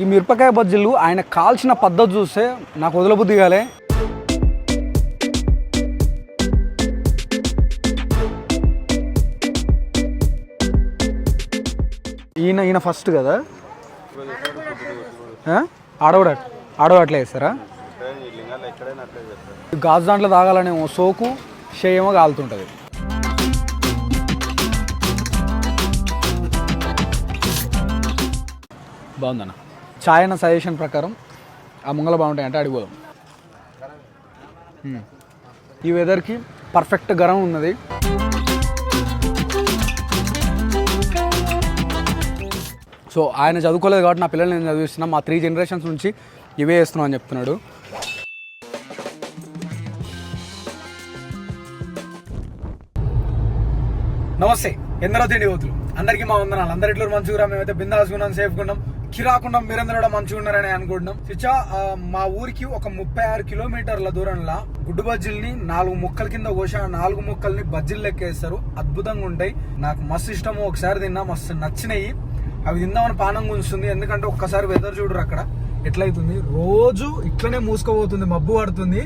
ఈ మిరపకాయ బజ్జీలు ఆయన కాల్చిన పద్ధతి చూస్తే నాకు వదలబుద్ధి కాలే. ఈయన ఈయన ఫస్ట్ కదా? ఆ? ఆడవాట్లే అట్- వేస్తారా గాజు దాంట్లో తాగాలనేమో సోకు షేమో కాలుతుంటుంది. బాగుందన్న? ఛాయ్ అన్న సజెషన్ ప్రకారం ఆ ముంగల బాగుంటాయి అంటే అడిగిపోదాం ఈ వెదర్కి పర్ఫెక్ట్ గరం ఉన్నది. సో ఆయన చదువుకోలేదు కాబట్టి నా పిల్లల్ని నేను చదివిస్తున్నా. మా త్రీ జనరేషన్స్ నుంచి ఇవే వేస్తున్నాం అని చెప్తున్నాడు. నమస్తే. ఎందరో తిండి పోతులు అందరికీ మా వందనాలు. అందరిట్లో మంచిగా మేమైతే బిందాసుకున్నాం సేఫ్గా ఉన్నాం కిరాకుండా మీరందరూ మంచిగా ఉన్నారని అనుకుంటున్నాం. చిచ్చా మా ఊరికి ఒక ముప్పై ఆరు కిలోమీటర్ల దూరంలో గుడ్డు బజ్జీల్ని నాలుగు ముక్కల కింద కోసి ఆ నాలుగు ముక్కల్ని బజ్జీలు లెక్కేస్తారు అద్భుతంగా ఉంటాయి. నాకు మస్తు ఇష్టము. ఒకసారి తిన్నా మస్తు నచ్చినాయి. అవి తిందామని పానం గుంజుతుంది. ఎందుకంటే ఒక్కసారి వెదర్ చూడరు అక్కడ. ఎట్లయితుంది? రోజు ఇట్లనే మూసుకోబోతుంది మబ్బు పడుతుంది.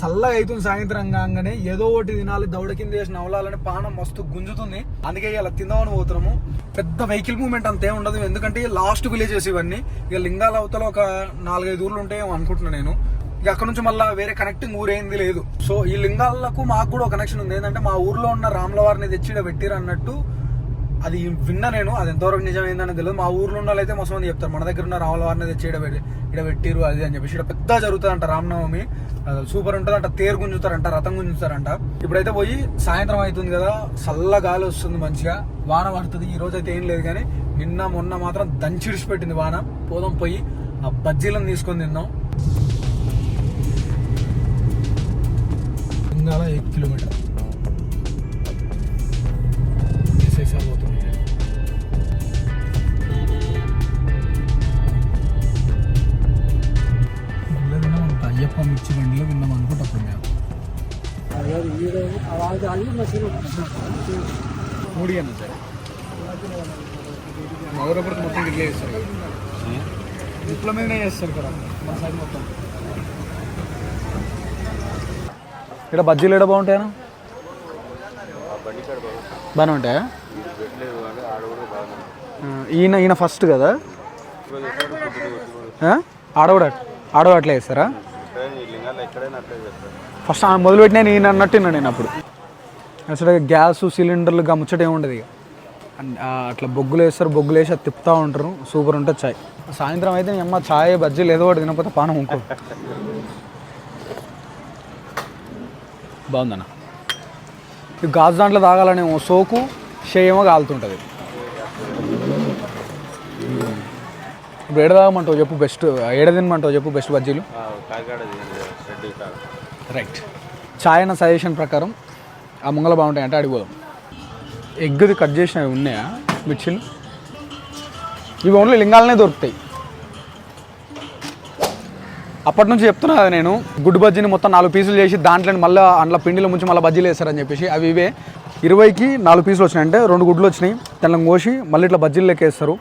చల్లగా అవుతుంది సాయంత్రం కాగానే ఏదో ఒకటి తినాలి దౌడ కింద వేసిన అవలాలని పానం మస్తు గుంజుతుంది. అందుకే ఇలా తిందామని పోతున్నాము. పెద్ద వెహికల్ మూవ్మెంట్ అంతే ఉండదు. ఎందుకంటే లాస్ట్ విలేజెస్ ఇవన్నీ. ఇక లింగాల అవతల ఒక నాలుగైదు ఊర్లు ఉంటాయేమో అనుకుంటున్నాను నేను. ఇక అక్కడ నుంచి మళ్ళీ వేరే కనెక్టింగ్ ఊరేంది లేదు. సో ఈ లింగాలకు మాకు కూడా ఒక కనెక్షన్ ఉంది. ఏంటంటే మా ఊర్లో ఉన్న రామ్లవారిని తెచ్చి పెట్టిరు అన్నట్టు. అది విన్నా నేను అది ఎంతవరకు నిజమైందని తెలియదు మా ఊర్లో ఉన్న అయితే మొత్తం మంది చెప్తారు. మన దగ్గర ఉన్న రావుల వారిని తెచ్చి ఈడ పెట్టి ఈడ పెట్టిరు అది అని చెప్పేసి. ఇక్కడ పెద్ద జరుగుతుందంట రామనవమి. సూపర్ ఉంటుంది అంట తేరు గుంజుతారంట రథం గుంజుతారంట. ఇప్పుడైతే పోయి సాయంత్రం అవుతుంది కదా చల్ల గాలి వస్తుంది మంచిగా. వాన పడుతుంది. ఈ రోజు అయితే ఏం లేదు కానీ నిన్న మొన్న మాత్రం దంచిడిచి పెట్టింది వాన. పోదాం పోయి ఆ బజ్జీలను తీసుకొని తిందాం. ఇందాల ఎయిట్ కిలోమీటర్. మూడు అన్న సార్. మొత్తం ఇట్లే చేస్తారు కదా. ఇట్ల మీదనే చేస్తారు కదా మన సైడ్ మొత్తం. ఇక్కడ బజ్జీలు ఎడ బాగుంటాయనా బాగానే ఉంటాయా? ఈయన ఈయన ఫస్ట్ కదా? ఆడవాడు అట్లా వేస్తారా ఫస్ట్ ఆ మొదలుపెట్టిన నేను అన్నట్టు విన్నా నేను అప్పుడు. అసలు గ్యాస్ సిలిండర్లు గమ్ముచ్చట ఏముండదు ఇక. అట్లా బొగ్గులు వేస్తారు బొగ్గులు వేసి అది తిప్పుతూ ఉంటారు. సూపర్ ఉంటుంది చాయ్. సాయంత్రం అయితే నీ అమ్మ చాయ్ బజ్జీలు ఏదో ఒకటి తినకపోతే పానం ఇంకో బాగుందన్న. ఈ గాజు దాంట్లో తాగాలనేమో సోకు షేమో కాలుతుంటుంది. ఇప్పుడు ఏడ తాగమంటావు చెప్పు బెస్ట్ ఏడ తినమంటావు చెప్పు బెస్ట్ బజ్జీలు? రైట్. చాయ్ అన్న సజెషన్ ప్రకారం ఆ ముంగల బాగుంటాయి అంటే అడిగిపోదాం ఎగ్ది కట్ చేసినవి ఉన్నాయా? మిర్చిలు? ఇవి ఓన్లీ లింగాలనే దొరుకుతాయి. అప్పటి నుంచి చెప్తున్నా కదా నేను గుడ్డు బజ్జీని మొత్తం నాలుగు పీసులు చేసి దాంట్లో మళ్ళీ అందులో పిండిలో ముంచి మళ్ళీ బజ్జీలు వేస్తారని చెప్పేసి అవి ఇవే. ఇరవైకి నాలుగు పీసులు వచ్చినాయి అంటే రెండు గుడ్లు వచ్చినాయి. తెల్లం కోసి మళ్ళీ ఇట్లా బజ్జీలు లెక్క వేస్తారు.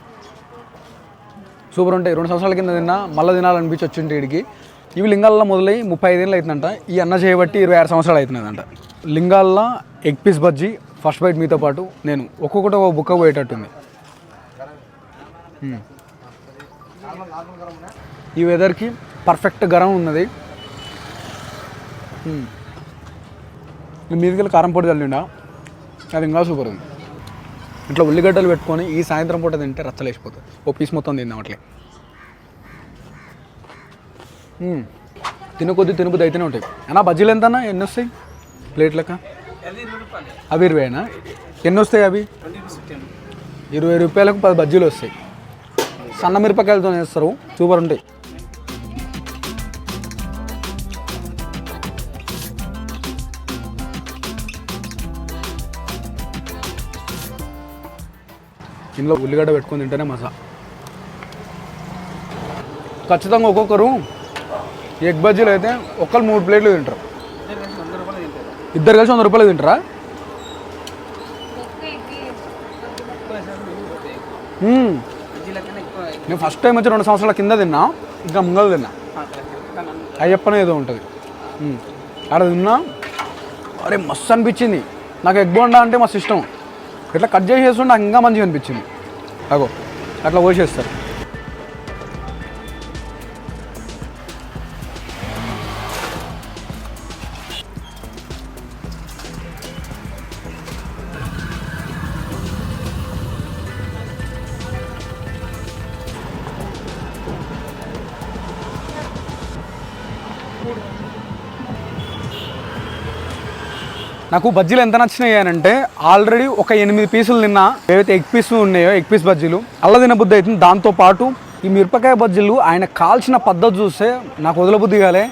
సూపర్ ఉంటాయి. రెండు సంవత్సరాల కింద తిన్నా మళ్ళీ తినాలనిపించి వచ్చింటి వీడికి ఇవి లింగాల్లో మొదలై ముప్పై ఐదేళ్ళు అవుతుందంట. ఈ అన్న చేయబట్టి ఇరవై ఆరు సంవత్సరాలు అవుతుందంట లింగాల్లో egg piece bajji first bite మీతో పాటు నేను. ఒక్కొక్కటి ఒక బుక్క పోయేటట్టుంది. ఈ వెదర్కి పర్ఫెక్ట్ గరం ఉన్నది. మ్మ్. మీదకి కారం పొడి చల్లిండా? అది ఇంకా సూపర్ ఉంది. ఇట్లా ఉల్లిగడ్డలు పెట్టుకొని ఈ సాయంత్రం పూట తింటే రచ్చలేసిపోతుంది. ఓ పీస్ మొత్తం తిందాం అట్లే. తినకొద్ది తినకొద్ది తినబుద్ది అయితేనే ఉంటాయి. అన్నా బజ్జీలు ఎంత అన్న ఎన్ని వస్తాయి? ప్లేట్ లెక్క అవి ఇరవైనా? ఎన్ని వస్తాయి అవి? ఇరవై రూపాయలకు పది బజ్జీలు వస్తాయి. సన్న మిరపకాయలతో వేస్తారు సూపర్ ఉంటాయి. ఇందులో ఉల్లిగడ్డ పెట్టుకొని తింటేనే మజా ఖచ్చితంగా ఒక్కొక్కరు ఎగ్ బజ్జీలు అయితే ఒక్కరు మూడు ప్లేట్లు తింటారు. ఇద్దరు కలిసి వంద రూపాయలు తింటారా? నేను ఫస్ట్ టైం వచ్చి రెండు సంవత్సరాల కింద తిన్నా ఇంకా ముంగలు తిన్నా. అయ్యప్పనే ఏదో ఉంటుంది. ఆడ తిన్నా అరే మస్తు అనిపించింది. నాకు ఎగ్ బోండా అంటే మస్తు ఇష్టం. ఇట్లా కట్ చేసేస్తుంటే నాకు ఇంకా మంచిగా అనిపించింది. అగో అట్లా పోసేస్తారు. నాకు బజ్జీలు ఎంత నచ్చినాయి అని అంటే ఆల్రెడీ ఒక ఎనిమిది పీసులు నిన్న ఏవైతే ఎగ్ పీసులు ఉన్నాయో ఎగ్ పీస్ బజ్జీలు అల్ల తిన బుద్ధి అవుతుంది. దాంతో పాటు ఈ మిరపకాయ బజ్జీలు ఆయన కాల్చిన పద్ధతి చూస్తే నాకు వదలబుద్ధి కాలే.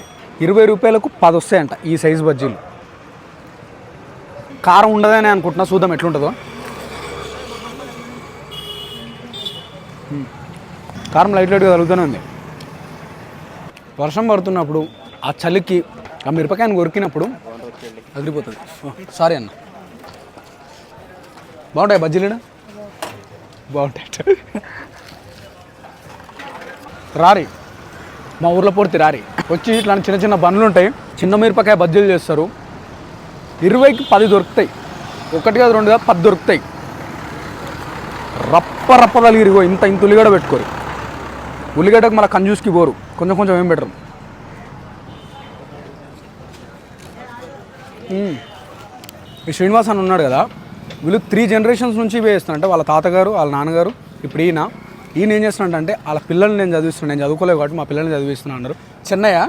ఇరవై రూపాయలకు పది వస్తాయంట ఈ సైజు బజ్జీలు. కారం ఉండదని అనుకుంటున్నా. చూద్దాం ఎట్లుంటుందో. కారం లైట్ లైట్గా తగులుతూనే ఉంది. వర్షం పడుతున్నప్పుడు ఆ చలికి ఆ మిరపకాయను కొరికినప్పుడు అదిరిపోతుంది. సారీ అన్న. బాగుంటాయి బజ్జీలు బాగుంటాయి రారి. మా ఊర్లో పొడితే రారి. వచ్చి ఇట్లాంటి చిన్న చిన్న బండ్లు ఉంటాయి. చిన్న మిరపకాయ బజ్జీలు చేస్తారు. ఇరవైకి పది దొరుకుతాయి. ఒకటి కాదు రెండు కాదు పది దొరుకుతాయి. రప్ప రప్ప తలిగిరిగో ఇంత ఇంత ఉల్లిగడ్డ పెట్టుకోరు. ఉల్లిగడ్డకు మన కంజూస్కి పోరు. కొంచెం కొంచెం ఏం పెట్టరు. ఈ శ్రీనివాస్ అని ఉన్నాడు కదా వీళ్ళు త్రీ జనరేషన్స్ నుంచి ఇవే అంటే వాళ్ళ తాతగారు వాళ్ళ నాన్నగారు ఇప్పుడు ఈయన. ఈయన ఏం చేస్తున్నాడంటే వాళ్ళ పిల్లల్ని నేను చదివిస్తున్నాను నేను చదువుకోలేదు కాబట్టి మా పిల్లల్ని చదివిస్తున్నాను అన్నారు. చెన్నయ్య?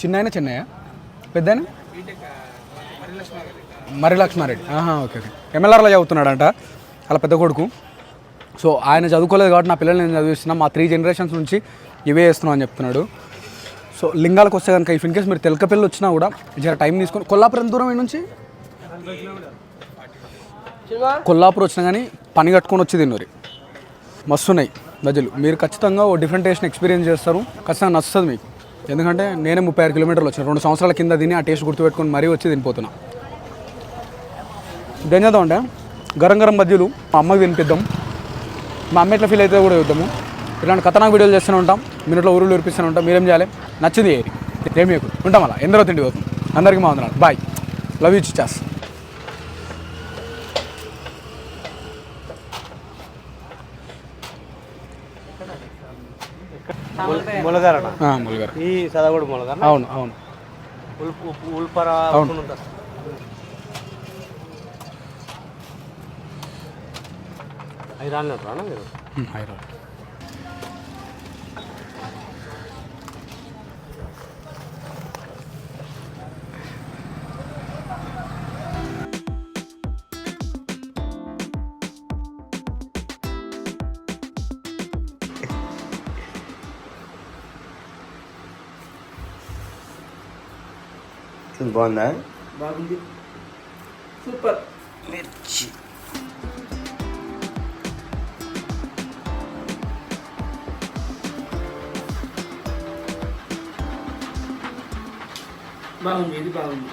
చిన్న చెన్నయ్య? పెద్ద మరి లక్ష్మారెడ్డి ఆహా ఓకే ఓకే. ఎమ్మెల్ఆర్లో చదువుతున్నాడంట వాళ్ళ పెద్ద కొడుకు. సో ఆయన చదువుకోలేదు కాబట్టి నా పిల్లల్ని నేను చదివిస్తున్నా మా త్రీ జనరేషన్స్ నుంచి ఇవే చేస్తున్నాం అని చెప్తున్నాడు. సో లింగాలకు వస్తే కనుక ఇఫ్ ఇన్ కేస్ మీరు తెలకపల్లి వచ్చినా కూడా జర టైం తీసుకొని కొల్లాపురం ఎంత దూరం నుంచి? కొల్లాపురం వచ్చినా కానీ పని కట్టుకొని వచ్చి తిన్నూరి. మస్తు ఉన్నాయి మీరు ఖచ్చితంగా ఓ డిఫరెంట్ టేస్ట్ ఎక్స్పీరియన్స్ చేస్తారు. ఖచ్చితంగా నచ్చుతుంది మీకు. ఎందుకంటే నేనే ముప్పై ఆరు కిలోమీటర్లు వచ్చాను. రెండు సంవత్సరాల కింద తిని ఆ టేస్ట్ గుర్తుపెట్టుకొని మరీ వచ్చి తినిపోతున్నా. ఏం చేద్దాం అంటే గరం గరం బజ్జీలు మా అమ్మకి తినిపిద్దాం. మా అమ్మ ఎట్లా ఫీల్ అయితే కూడా చూద్దాము. ఇలాంటి కథనాకు వీడియోలు చేస్తూనే ఉంటాం. మినిట్లో ఊరులు వినిపిస్తూనే ఉంటాం. మీరేం చేయాలి? నచ్చింది ఏది? ఏమి ఎక్కువ ఉంటాం అలా. ఎందరో తిండి పోతుంది అందరికీ మా వందనాలు బాయ్ లవ్ యూ చిచాస్ ములగారణ ములుగారు. ఈ అవును అవును. ఉల్పర అవును. రానా మీరు? హైదరాబాద్ బాగుందా బాగుంది సూపర్ మిర్చి బాగుంది ఇది బాగుంది